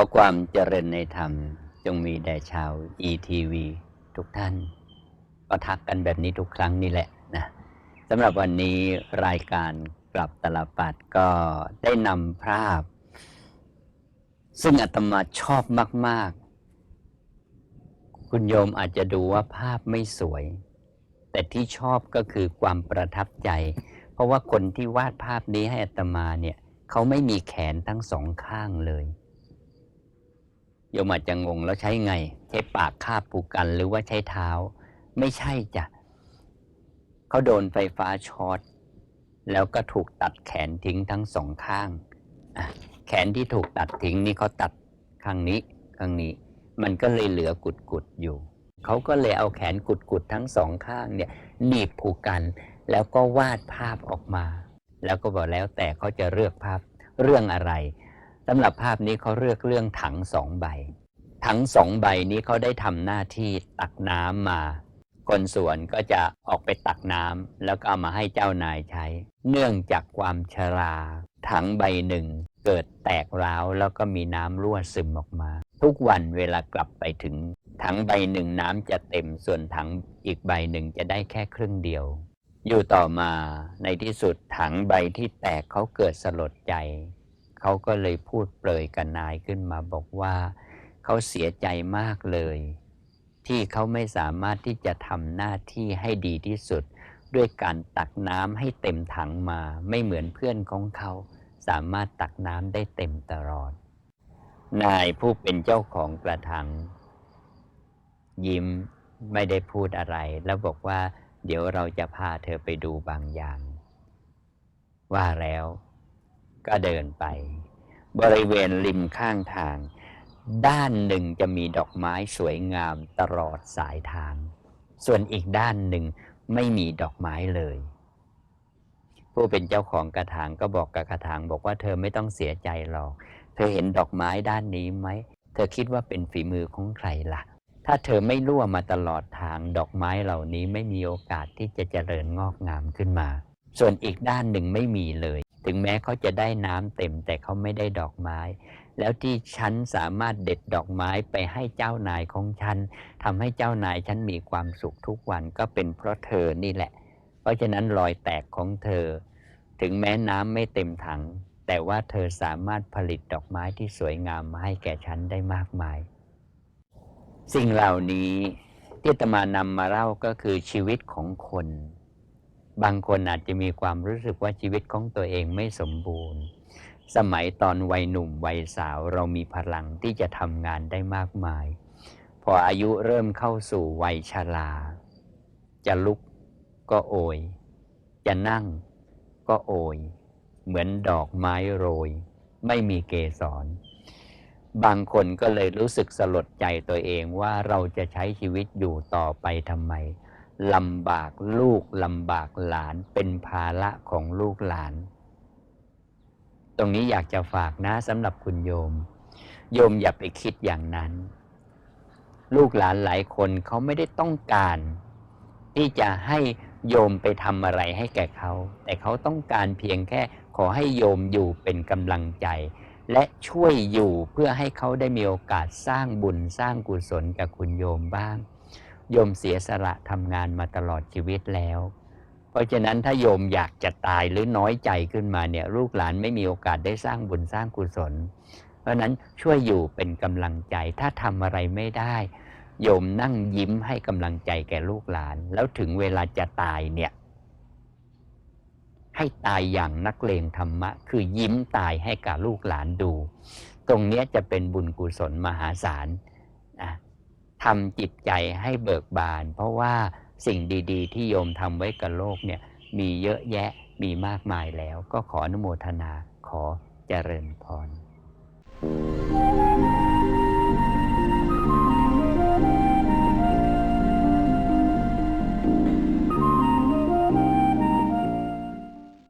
ขอความเจริญในธรรม จงมีแด่ชาว ETV ทุกท่าน ก็ทักกันแบบนี้ทุกครั้งนี่แหละนะสำหรับวันนี้รายการกลับตลปัดก็ได้นำภาพ ซึ่งอาตมาชอบมาก ๆ คุณโยมอาจจะดูว่าภาพไม่สวย แต่ที่ชอบก็คือความประทับใจ เพราะว่าคนที่วาดภาพนี้ให้อาตมาเนี่ย เขาไม่มีแขนทั้งสองข้างเลย โยมอาจจะงงแล้วใช้ไง ใช้ปากคาบปูกันหรือว่าใช้เท้า ไม่ใช่จ้ะเขาโดนไฟฟ้าช็อตแล้วก็ถูกตัดแขนทิ้งทั้งสองข้างแขนที่ถูกตัดทิ้งนี่เขาตัดข้างนี้ข้างนี้ มันก็เลยเหลือกุดกุดอยู่เขาก็เลยเอาแขนกุดกุดทั้งสองข้างเนี่ยหนีบผูกกัน แล้วก็วาดภาพออกมา แล้วก็บอกแล้วแต่เขาจะเลือกภาพเรื่องอะไร สำหรับภาพนี้เขาเลือกเรื่องถังสองใบ ถังสองใบนี้เขาได้ทำหน้าที่ตักน้ำมา คนสวนก็จะออกไปตักน้ำแล้วก็เอามาให้เจ้านายใช้ เนื่องจากความชรา ถังใบหนึ่งเกิดแตกร้าวแล้วก็มีน้ำรั่วซึมออกมา ทุกวันเวลากลับไปถึง ถังใบหนึ่งน้ำจะเต็มส่วนถังอีกใบหนึ่งจะได้แค่ครึ่งเดียว อยู่ต่อมาในที่สุดถังใบที่แตกเขาเกิดสลดใจ เขาก็เลยพูดเปรยกับนายขึ้นมาบอกว่า เขาเสียใจมากเลย ที่เขาไม่สามารถที่จะทำหน้าที่ให้ดีที่สุด ด้วยการตักน้ำให้เต็มถังมา ไม่เหมือนเพื่อนของเขา สามารถตักน้ำได้เต็มตลอด นายผู้เป็นเจ้าของกระถัง ยิ้มไม่ได้พูดอะไร แล้วบอกว่า เดี๋ยวเราจะพาเธอไปดูบางอย่าง ว่าแล้ว ก็เดินไป บริเวณริมข้างทาง ด้านหนึ่งจะมีดอกไม้สวยงามตลอดสายทาง ส่วนอีกด้านหนึ่งไม่มีดอกไม้เลย ผู้เป็นเจ้าของกระถางก็บอกกับกระถางบอกว่าเธอไม่ต้องเสียใจหรอก เธอเห็นดอกไม้ด้านนี้ไหม เธอคิดว่าเป็นฝีมือของใครล่ะ ถ้าเธอไม่รั่วมาตลอดทางดอกไม้เหล่านี้ไม่มีโอกาสที่จะเจริญงอกงามขึ้นมา ส่วนอีกด้านหนึ่งไม่มีเลย ถึงแม้เขาจะได้น้ำเต็มแต่เขาไม่ได้ดอกไม้ แล้วที่ฉันสามารถเด็ดดอกไม้ไปให้เจ้านายของฉันทำให้เจ้านายฉันมีความสุขทุกวันก็เป็นเพราะเธอนี่แหละ เพราะฉะนั้นรอยแตกของเธอ ถึงแม้น้ำไม่เต็มถัง แต่ว่าเธอสามารถผลิตดอกไม้ที่สวยงามมาให้แก่ฉันได้มากมาย สิ่งเหล่านี้ที่ตมานำมาเล่าก็คือชีวิตของคน บางคนอาจจะมีความรู้สึกว่าชีวิตของตัวเองไม่สมบูรณ์ สมัยตอนวัยหนุ่มวัยสาวเรามีพลังที่จะทำงานได้มากมาย พออายุเริ่มเข้าสู่วัยชรา จะลุกก็โอย จะนั่งก็โอย เหมือนดอกไม้โรย ไม่มีเกสร บางคนก็เลยรู้สึกสลดใจตัวเองว่าเราจะใช้ชีวิตอยู่ต่อไปทำไม ลำบากลูกลำบากหลานเป็นภาระของลูกหลาน ตรงนี้อยากจะฝากนะสำหรับคุณโยม โยมอย่าไปคิดอย่างนั้น ลูกหลานหลายคนเขาไม่ได้ต้องการ ที่จะให้โยมไปทำอะไรให้แก่เขา แต่เขาต้องการเพียงแค่ขอให้โยมอยู่เป็นกำลังใจ และช่วยอยู่เพื่อให้เขาได้มีโอกาสสร้างบุญสร้างกุศลกับคุณโยมบ้าง โยมเสียสละทำงานมาตลอดชีวิตแล้ว เพราะฉะนั้นถ้าโยมอยากจะตายหรือน้อยใจขึ้นมาเนี่ยลูกหลานไม่มีโอกาสได้สร้างบุญสร้างกุศล เพราะนั้นช่วยอยู่เป็นกำลังใจถ้าทำอะไรไม่ได้ โยมนั่งยิ้มให้กำลังใจแก่ลูกหลาน แล้วถึงเวลาจะตายเนี่ยให้ตายอย่างนักเลงธรรมะ คือยิ้มตายให้กับลูกหลานดู ตรงนี้จะเป็นบุญกุศลมหาศาล ทำจิตใจให้เบิกบาน เพราะว่าสิ่งดี ๆ ที่โยมทำไว้กับโลกเนี่ยมีเยอะแยะมีมากมายแล้ว ก็ขออนุโมทนาขอเจริญพร